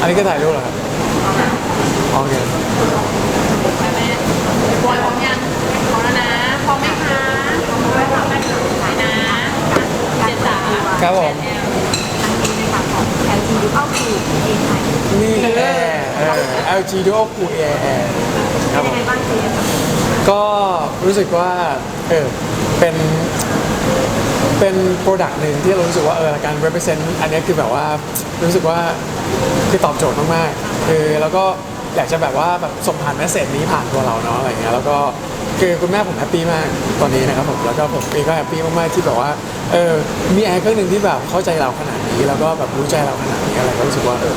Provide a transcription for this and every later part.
อันนี้ก็ถ่ายรูปเหรอครับโอเคไปไหมบอยพร้อมยังพร้อมแล้วนะพร้อมไหมคะพร้อมไหมคะไปนะเจ็ดสามครับผมแอนทีดูเข้าสู่เองไหนนี่แอร์เออ LG Duo Cool Air Air ครับผมยังไงบ้างเจ๊ก็รู้สึกว่าเออเป็น เป็นโปรดักต์หนึ่งที่เรารู้สึกว่าเออการ represent อันนี้คือแบบว่ารู้สึกว่าคือตอบโจทย์มากๆคือแล้วก็อยากจะแบบว่าแบบส่งผ่านแมสเซจนี้ผ่านตัวเราเนาะอะไรเงี้ยแล้วก็คือคุณแม่ผมแฮปปี้มากตอนนี้นะครับผมแล้วก็ผมเองก็แฮปปี้มากๆที่แบบว่าเออมีแอร์เครื่องหนึ่งที่แบบเข้าใจเราขนาดนี้ แล้วก็แบบรู้ใจเราขนาดนี้อะไรก็รู้สึกว่าเออ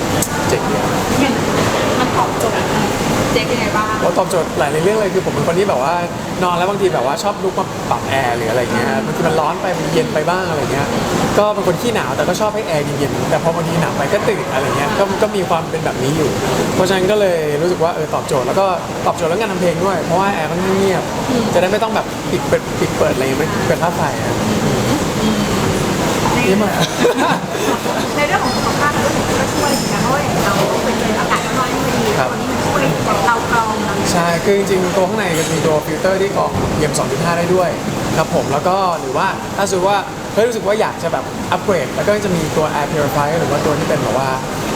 เจ๋งดี อบโจทย์เจ๊ยังไงบ้างเราตอบโจทย์หลายเรื่องเลยคือผมเป็นคนที่แบบว่านอนแล้วบางทีแบบว่าชอบลุกมาปรับแอร์หรืออะไรเงี้ยบางทีมันร้อนไปมันเย็นไปบ้างอะไรเงี้ยก็เป็นคนขี้หนาวแต่ก็ชอบให้แอร์เย็นๆแต่พอบางทีหนาวไปก็ตื่นอะไรเงี้ยก็ก็มีความเป็นแบบนี้อยู่ เพราะฉะนั้นก็เลยรู้สึกว่าเออตอบโจทย์แล้วก็ตอบโจทย์เรื่องการทำเพลงด้วย เพราะว่าแอร์ค่อนข้างเงียบจะได้ไม่ต้องแบบปิดเปิดปิดเปิดอะไรไม่เป็นค่าไฟอะนี่มาในเรื่องของสุขภาพเราก็ช่วยเหมือนกันเพราะว่าอย่าง ครับ ตัวนี้มันช่วยเรากรองเราใช่ คือจริงๆ ตัวข้างในจะมีตัวฟิลเตอร์ที่กรอง PM 2.5 ได้ด้วยครับผม แล้วก็หรือว่าถ้าสมมติว่าเฮ้ยรู้สึกว่าอยากจะแบบอัปเกรด แล้วก็จะมีตัว Air Purifier หรือว่าตัวที่เป็นแบบว่า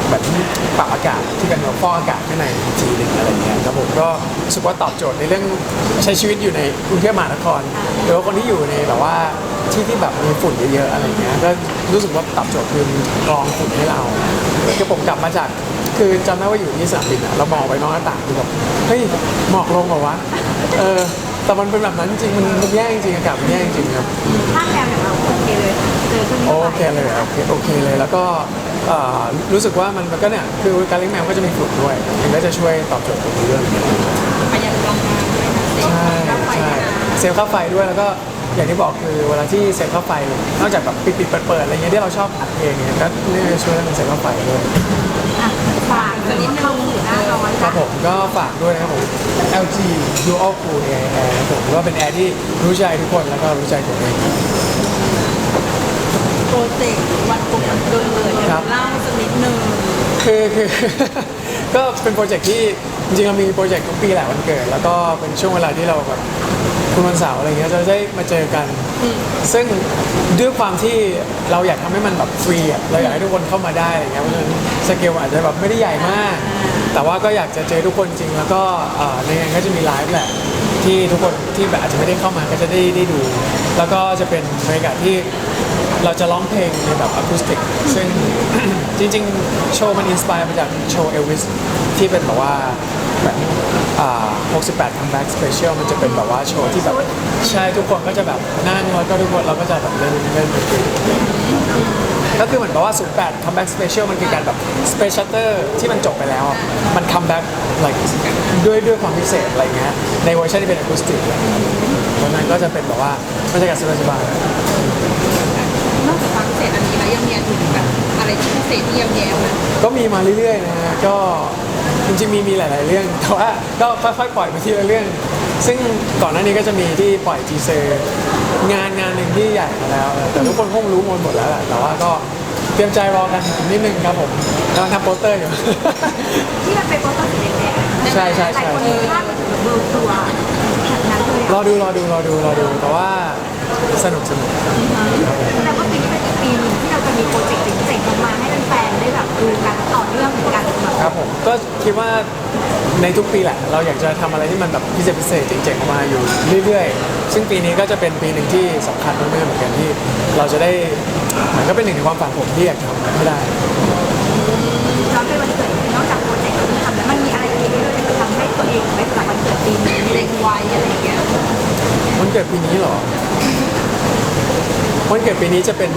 แบบปรับอากาศที่เป็นแบบฟอกอากาศข้างในอีกทีหนึ่งอะไรเงี้ยครับผมก็รู้สึกว่าตอบโจทย์ในเรื่องใช้ชีวิตอยู่ในกรุงเทพมหานครหรือว่าคนที่อยู่ในแบบว่าที่ที่แบบมีฝุ่นเยอะๆอะไรเงี้ยก็รู้สึกว่าตอบโจทย์คือกรองฝุ่นให้เราคือผมกลับมาจาก คือจำได้ว่าอยู่ที่สนามบินอะเรามองไปนอกหน้าต่างคือแบบเฮ้ยหมอกลงเหรอวะเออแต่มันเป็นแบบนั้นจริงๆมันมันแย่จริงๆอากาศมันแย่จริงๆครับถ้าแกอย่างเราโอเคเลยเจอขึ้นโอเคเลยโอเคโอเคเลยแล้วก็เอ่อรู้สึกว่ามันก็เนี่ยคือการเลี้ยงแมวก็จะมีฝุ่นด้วยมันก็จะช่วยตอบโจทย์ตรงนี้ด้วยประหยัดพลังงานด้วยนะเจ๊ใช่ใช่เซลล์ค่าไฟด้วยแล้วก็อย่างที่บอกคือเวลาที่เซลล์ค่าไฟนอกจากแบบปิดปิดเปิดเปิดอะไรเงี้ยที่เราชอบอัดเพลงเนี่ยก็เนี่ยช่วยเรื่องเซลล์ค่าไฟด้วย ฝากสักนิดนึงหน้าร้อนครับผมก็ฝากด้วยนะครับผม LG Dual Cool Air Air นะครับผมก็เป็นแอร์ที่รู้ใจทุกคนแล้วก็รู้ใจผมเอง โปรเจกต์วันครบวันเกิดเลยเดี๋ยวเล่าสักนิดนึงคือคือ ก็เป็นโปรเจกต์ที่จริงๆเรามีโปรเจกต์ทุกปีแหละวันเกิด แล้วก็เป็นช่วงเวลาที่เราแบบคุณวันเสาร์อะไรเงี้ยจะได้มาเจอกัน ซึ่งด้วยความที่เราอยากทำให้มันแบบฟรีอะเราอยากให้ทุกคนเข้ามาได้อะไรเงี้ยเพราะฉะนั้นสเกลอาจจะแบบไม่ได้ใหญ่มาก แต่ว่าก็อยากจะเจอทุกคนจริง แล้วก็เอ่อในงานก็จะมีไลฟ์แหละที่ทุกคนที่แบบอาจจะไม่ได้เข้ามาก็จะได้ได้ดู แล้วก็จะเป็นบรรยากาศที่ เราจะร้องเพลงในแบบอะคูสติก ซึ่ง จริงๆ โชว์มันอินสปายมาจากโชว์เอลวิสที่เป็นแบบว่าแบบอ่า68 comeback special มันจะเป็นแบบว่าโชว์ที่แบบใช่ทุกคนก็จะแบบนั่งแล้วก็ทุกคนเราก็จะแบบเล่นเล่นดนตรีก็คือเหมือนกับว่า 08 comeback special มันคือการแบบ space shutter ที่มันจบไปแล้วอะมัน comeback like ด้วยด้วยความพิเศษอะไรเงี้ยในเวอร์ชันที่เป็นอะคูสติกเพราะนั้นก็จะเป็นแบบว่าบรรยากาศสบายๆ ยังมีอันอื่นแบบอะไรที่พิเศษที่ยังแย้มนะก็มีมาเรื่อยๆนะฮะก็จริงๆมีมีหลาย ๆ เรื่องแต่ว่าก็ค่อยๆปล่อยไปทีละเรื่อง ซึ่งก่อนหน้านี้ก็จะมีที่ปล่อยทีเซอร์งานงานหนึ่งที่ใหญ่มาแล้ว แต่ทุกคนคงรู้หมดหมดแล้วแหละแต่ว่าก็เตรียมใจรอกันอีกนิดนึงครับผมกำลังทำโปสเตอร์อยู่ ที่มันเป็นโปรโตสีแดงใช่ใช่ หลายใช่คนมีภาพมันถึงเบอร์ตัวแบบนั้นเลยรอดูรอดูรอดูรอดูแต่ว่าสนุกสนุกแสดงว่าปีนี้เป็นอีกปีหนึงที่เราจะ มีโปรเจกต์เจ๋งๆออกมาให้แฟนๆได้แบบดูกันต่อเนื่องเหมือนกันแบบครับผมก็คิดว่าในทุกปีแหละ เราอยากจะทำอะไรที่มันแบบพิเศษพิเศษเจ๋งๆออกมาอยู่เรื่อยๆ ซึ่งปีนี้ก็จะเป็นปีหนึ่งที่สำคัญมากๆเหมือนกันที่ เราจะได้เหมือนก็เป็นหนึ่งในความฝันผมที่อยากทำให้ได้ ย้อนไปวันเกิดนอกจากโปรเจกต์ที่ทำแล้วมันมีอะไรอีกที่เราจะทำให้ตัวเองไว้สำหรับวันเกิดปีนี้เล็งไว้อะไรอย่างเงี้ยวันเกิดปีนี้เหรอ วันเกิดปีนี้จะเป็น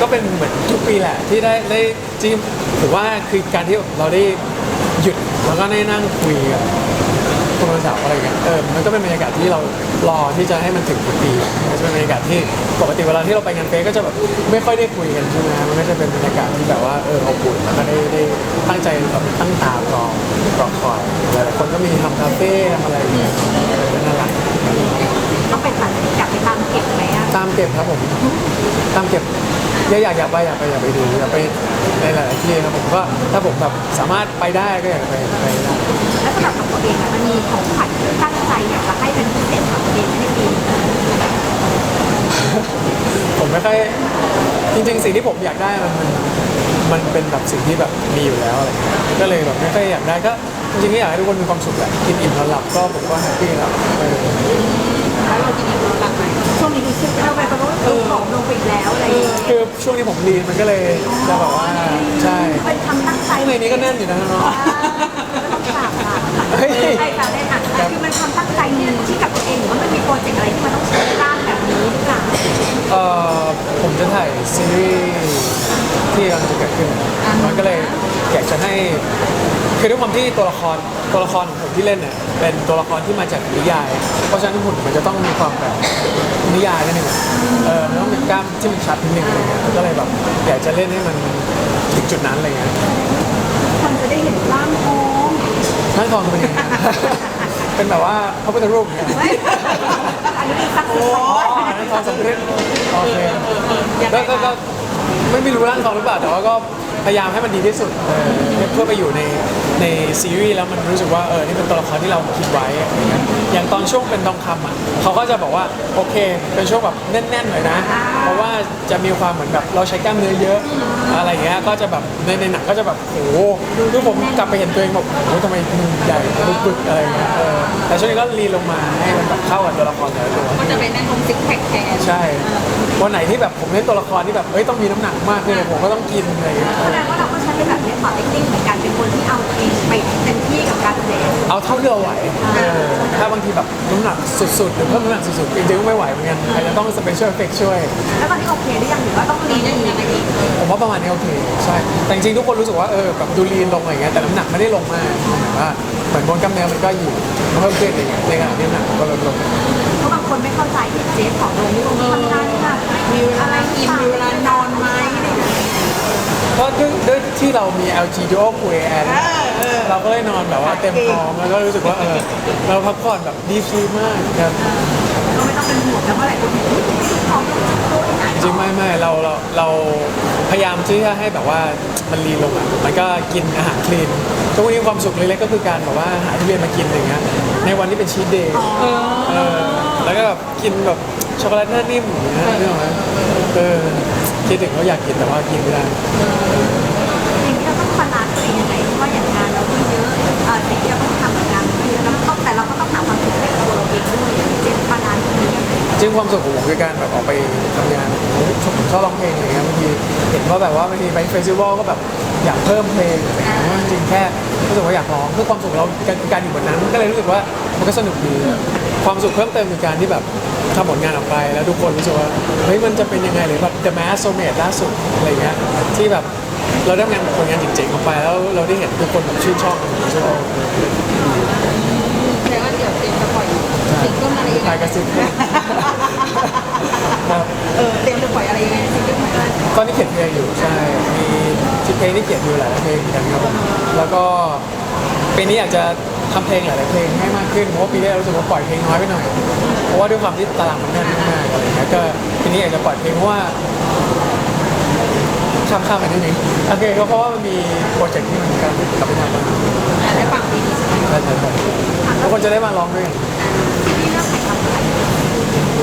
ก็เป็นเหมือนทุกปีแหละที่ได้ได้จริงผมว่าคือการที่เราได้หยุดแล้วก็ได้นั่งคุยกับคนวันเสาร์อะไรเงี้ยเออมันก็เป็นบรรยากาศที่เรารอที่จะให้มันถึงทุกปีมันจะเป็นบรรยากาศที่ปกติเวลาที่เราไปงานเฟสก็จะแบบไม่ค่อยได้คุยกันใช่ไหมมันก็จะเป็นบรรยากาศที่แบบว่าเอออบอุ่นแล้วก็ได้ได้ตั้งใจแบบตั้งตารอรอคอยหลายๆคนก็มีทำคาเฟ่ทำอะไรอย่างเงี้ยน่ารัก ต้อง เก็บครับผมตามเก็บอยากอยากอยากไปอยากไปอยากไปดูอยากไปในหลายๆที่ครับผมก็ถ้าผมแบบสามารถไปได้ก็อยากไปไปได้แล้วสำหรับตัวเองอะมันมีของขวัญที่ตั้งใจอยากจะให้เป็นพิเศษกับตัวเองในปีนี้ผมไม่ค่อยจริงๆสิ่งที่ผมอยากได้มันมันมันเป็นแบบสิ่งที่แบบมีอยู่แล้วอะไรเงี้ยก็เลยแบบไม่ค่อยอยากได้ก็จริงๆก็อยากให้ทุกคนมีความสุขแหละกินอิ่มนอนหลับก็ผมก็แฮปปี้แล้วเออแล้วเรากินอิ่มนอนหลับไหม ช่วงนี้ดูซึกเข้าไปเพราะว่าเออผอมลงไปอีกแล้วอะไรอย่างเงี้ยคือช่วงนี้ผมลีนมันก็เลยจะแบบว่าใช่เป็นคำตั้งใจข้างในนี้ก็แน่นอยู่นะน้องก็ต้องฝากค่ะเฮ้ยใช่ค่ะได้ค่ะแต่คือมันทำตั้งใจที่ที่กับตัวเองหรือว่ามันมีโปรเจกต์อะไรที่มันต้องใช้ร่างแบบนี้หรือเปล่า เอ่อผมจะถ่ายซีรีส์ที่กำลังจะเกิดขึ้นมันก็เลยอยากจะให้ คือด้วยความที่ตัวละครตัวละครของผมที่เล่นเนี่ยเป็นตัวละครที่มาจากนิยาย เพราะฉะนั้นหุ่นมันจะต้องมีความแบบนิยายนิดนึงอะเออมันต้องมีกล้ามที่มันชัดนิดนึงอะไรเงี้ยก็เลยแบบอยากจะเล่นให้มันถึงจุดนั้นอะไรเงี้ยคนจะได้เห็นร่างทองร่างทองจะเป็นยังไงเป็นแบบว่าพระพุทธรูปเนี่ยเฮ้ยอันนี้มีสักอ๋อร่างทองสำเร็จโอเคก็ก็ก็ไม่ไม่รู้ร่างทองหรือเปล่าแต่ว่าก็พยายามให้มันดีที่สุดเออเพื่อไปอยู่ใน ในซีรีส์แล้วมันรู้สึกว่าเออนี่เป็นตัวละครที่เราคิดไว้อะไรเงี้ยอย่างตอนช่วงเป็นทองคำอะเขาก็จะบอกว่าโอเคเป็นช่วงแบบแน่นๆหน่อยนะ เพราะว่าจะมีความเหมือนแบบเราใช้กล้ามเนื้อเยอะอะไรเงี้ยก็จะแบบในในหนังก็จะแบบโหคือผมกลับไปเห็นตัวเองแบบโหทำไมมือใหญ่ปึกๆอะไรเงี้ยเออแต่ช่วงนี้ก็รีลงมาให้มันแบบเข้ากับตัวละครแต่ละตัวก็จะเป็นแน่นของซิกแพคแทนใช่วันไหนที่แบบผมเล่นตัวละครที่แบบเฮ้ยต้องมีน้ำหนักมากขึ้นเลยผมก็ต้องกินอะไรอย่างเงี้ยแสดงว่าเรา เอาเท่าที่เราไหวเออถ้าบางทีแบบน้ำหนักสุดๆ หรือเพิ่มน้ำหนักสุดๆจริงๆก็ไม่ไหวเหมือนกันอาจจะต้องสเปเชียลเอฟเฟกช่วย แล้วตอนนี้โอเคหรือยังหรือว่าต้องรีนยังยังไงอีกผมว่าประมาณนี้โอเคใช่ แต่จริงๆทุกคนรู้สึกว่าเออแบบดูลีนลงอะไรเงี้ยแต่น้ำหนักไม่ได้ลงมากหมายว่าเหมือนบนกล้ามเนื้อมันก็อยู่มันเพิ่มขึ้นอย่างเงี้ยในขณะที่น้ำหนักมันก็ลดลงเพราะบางคนไม่เข้าใจเห็นเจฟของลงนี่ลงทำงานค่ะมีเวลาอิ่มมีเวลานอนไหมอะไรอย่างเงี้ย เพราะด้วยด้วย ที่เรามี LG Duo Cool Air เราก็เลยนอนแบบว่าเต็มพร้อมแล้วก็รู้สึกว่าเออเราพักผ่อนแบบดีฟรีมากครับก็ไม่ต้องเป็นห่วงแล้วเมื่อไหร่คุณเห็นของลงตัวไหนจริงไม่ไม่เราเราเราพยายามที่จะให้แบบว่ามันลีนลงอะมันก็กินอาหารคลีนทุกวันนี้ความสุขเล็กๆก็คือการแบบว่าหาทุเรียนมากินอย่างเงี้ยในวันที่เป็นชีทเดย์เออแล้วก็แบบกินแบบช็อกโกแลตหน้านิ่มอย่างเงี้ยนึกออกไหมเออคิดถึงเขาอยากกินแต่ว่ากินไม่ได้ สิ่งที่เราต้องทำงานก็เยอะแล้วก็ต้องแต่เราก็ต้องหาความสุขให้กับตัวเราเองด้วยเจฟบาลานซ์ตรงนี้จริงความสุขของผมคือการแบบออกไปทำงานผมชอบผมชอบร้องเพลงอะไรเงี้ยบางทีเห็นว่าแบบว่าบางทีไปเฟสติวัลก็แบบอยากเพิ่มเพลงอะไรเงี้ยจริงๆแค่รู้สึกว่าอยากร้องเพื่อความสุขเราการการอยู่บนนั้นก็เลยรู้สึกว่ามันก็สนุกดีความสุขเพิ่มเติมคือการที่แบบทำผลงานออกไปแล้วทุกคนรู้สึกว่าเฮ้ยมันจะเป็นยังไงหรือแบบ The Mask Soulmate ล่าสุดอะไรเงี้ยที่แบบเราได้ทำงานผลงานจริงๆออกไปแล้ว เราได้เห็นทุกคนแบบชื่นชอบมันชื่นชอบแสดงว่าเดี๋ยวเจมจะปล่อยซิงเกิลอะไรยังไงถ่ายกระซิบครับเออเตรียมจะปล่อยอะไรยังไงซิงเกิลอะไรตอนนี้เขียนเพลงอยู่ใช่มีที่เพลงที่เขียนอยู่หลายเพลงเหมือนกันครับแล้วก็ปีนี้อยากจะทำเพลงหลายๆเพลงให้มากขึ้นเพราะว่าปีนี้เรารู้สึกว่าปล่อยเพลงน้อยไปหน่อย เพราะว่าด้วยความที่ตารางมันแน่นมากอะไรเงี้ยก็ปีนี้อยากจะปล่อยเพลงเพราะว่า ข้ามข้ามไปนิดนึงโอเคก็เพราะว่ามันมีโปรเจกต์ที่มันกำลังกลับไปทำมาอะได้ฟังปีนี้ใช่ไหมใช่ใช่ใช่ทุกคนจะได้มาร้องด้วยกันที่เริ่มถ่ายทำอะไร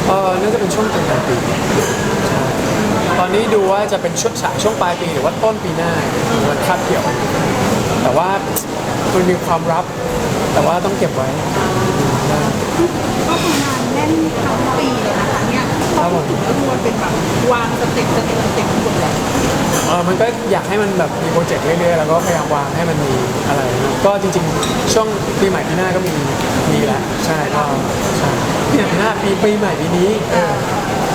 เออน่าจะเป็นช่วงกลางปีใช่ตอนนี้ดูว่าจะเป็นช่วงฉากช่วงปลายปีหรือว่าต้นปีหน้ามันคาบเกี่ยว แต่ว่ามันมีความลับ แต่ว่าต้องเก็บไว้ก็คืองานแน่นทั้งปีเลยนะคะ เนี่ยพอพูดถึงก็คือมันเป็นแบบวางสเต็ปสเต็ปสเต็ปหมดเลยเออมันก็อยากให้มันแบบมีโปรเจกต์เรื่อยๆแล้วก็พยายามวางให้มันมีอะไรนะก็จริงๆ ช่วงปีใหม่ปีหน้าก็มีมีแล้วใช่ก็ใช่ปีใหม่ปีหน้าปีปีใหม่ปีนี้เออ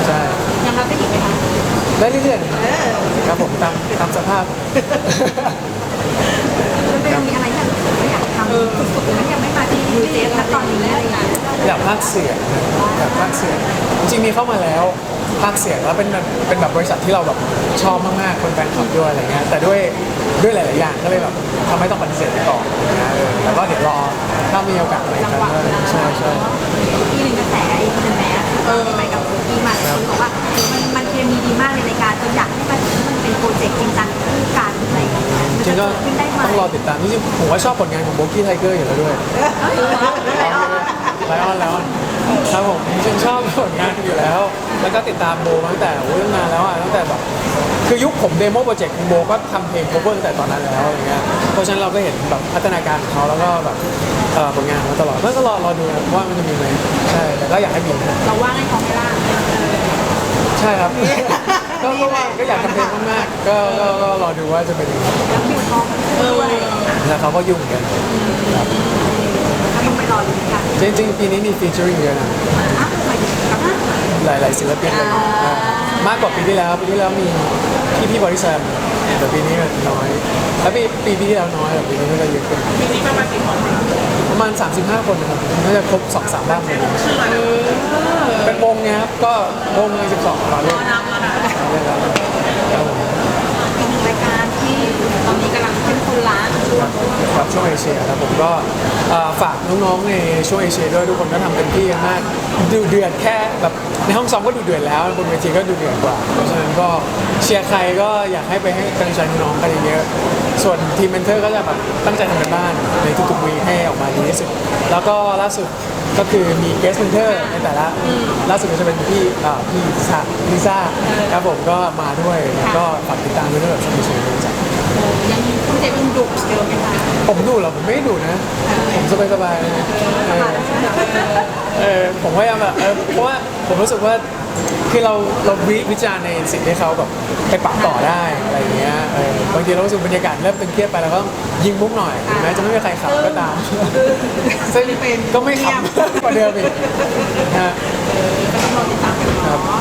ใช่ยังรับได้อีกไหมคะได้เรื่อยๆครับผมตามตามสภาพ มันเป็นมีอะไรที่เรารู้ สึกว่าอยากทำสุดๆเลยยังไม่มาที่เจฟณตอนนี้อะไรอย่างเงี้ยอยากพากย์เสียงนะอยากพากย์เสียงจริงๆมีเข้ามาแล้วพากย์เสียงแล้วเป็นแบบเป็นแบบบริษัทที่เราแบบชอบมากๆคนแฟนคลับด้วยอะไรเงี้ยแต่ด้วยด้วยหลายๆอย่างก็เลยแบบทำให้ต้องปฏิเสธไปก่อนอะไรเงี้ยเออแล้วก็เดี๋ยวรอถ้ามีโอกาสอะไรกันก็ใช่ใช่ที่หนึ่งกระแสไอ้คนแมสเออไปกับพี่มาคนบอกว่ามันมันเคมีดีมากเลยในการจะอยากให้มันมันเป็นโปรเจกต์จริงจัง ริจะงๆก็เกิดขึ้นได้ไหมต้องรอติดตามจริงๆผมว่าชอบผลงานของโบกี้ไทเกอร์อยู่แล้วด้วยไลออนไลออนครับผมจริงๆชอบผลงานอยู่แล้ว แล้วก็ติดตามโบมาตั้งแต่โอ้ยตั้งนานแล้วอะตั้งแต่แบบคือยุคผมเดโมโปรเจกต์ของโบก็ทำเพลง cover ตั้งแต่ตอนนั้นแล้วอย่างเงี้ยเพราะฉะนั้นเราก็เห็นแบบพัฒนาการของเขาแล้วก็แบบเอ่อผลงานของเขาตลอดก็รอรอดูนะว่ามันจะมีไหมใช่แต่ก็อยากให้มีนะเราว่างให้เขาไม่ล่ะใช่ครับ ก็ก็ว่าก็อยากทำเพลงมากๆก็ก็ก็รอดูว่าจะเป็นยังไงแล้วคิวทองด้วยแล้วเขาก็ยุ่งกันครับแล้วต้องไปรอดูกันจริงๆปีนี้มีฟีเจอริ่งเยอะนะอ้าวหมายถึงกับหลายๆศิลปินเลยอ่ามากกว่าปีที่แล้วปีที่แล้วมีพี่พี่บริษัทแต่ปีนี้น้อย แล้วปีปีปีที่แล้วน้อยแต่ปีนี้ก็จะเยอะขึ้นปีนี้ประมาณกี่คนประมาณ 35 คนนะครับน่าจะครบ2 3บ้างเลยชื่ออะไรเป็นวงไงครับก็วงเลย12เราเล่นนับแล้วนะเราเล่นแล้วครับผมอีกหนึ่งรายการที่ตอนนี้ ครับช่วงเอเชียครับผมก็ฝากน้องๆในช่วงเอเชียด้วยทุกคนก็ทำเต็มที่กันมากดูเดือดแค่แบบในห้องซ้อมก็ดูเดือดแล้วบนเวทีก็ดูเดือดกว่าเพราะฉะนั้นก็เชียร์ใครก็อยากให้ไปให้กำลังใจน้องๆกันเยอะๆส่วนทีมเมนเทอร์ก็จะแบบตั้งใจทำกันบ้านในทุกๆวีให้ออกมาดีที่สุดแล้วก็ล่าสุดก็คือมีเกสเมนเทอร์ในแต่ละล่าสุดก็จะเป็นพี่อ่อพี่ลิซ่าลิซ่าครับผมก็มาด้วยแล้วก็ฝากติดตามด้วยแบบสมิชเลยจ้ะ ยังคุณเจเป็นดุเดิมไหมคะผมดูเหรอผมไม่ได้ดูนะ ผมสบายสบายๆนะเออเออผมพยายามแบบเออเพราะว่าผมรู้สึกว่าคือเราเราวิวิจารณ์ในสิ่งที่เขาแบบไปปรับต่อได้อะไรอย่างเงี้ยเออบางทีเรารู้สึกบรรยากาศเริ่มตึงเครียดไปแล้วก็ยิงมุกหน่อยถึงแม้จะไม่มีใครขับก็ตามซึ่งก็ไม่ขำกว่าเดิมอีกนะฮะ ก็ต้องรอติดตามกันครับเนาะ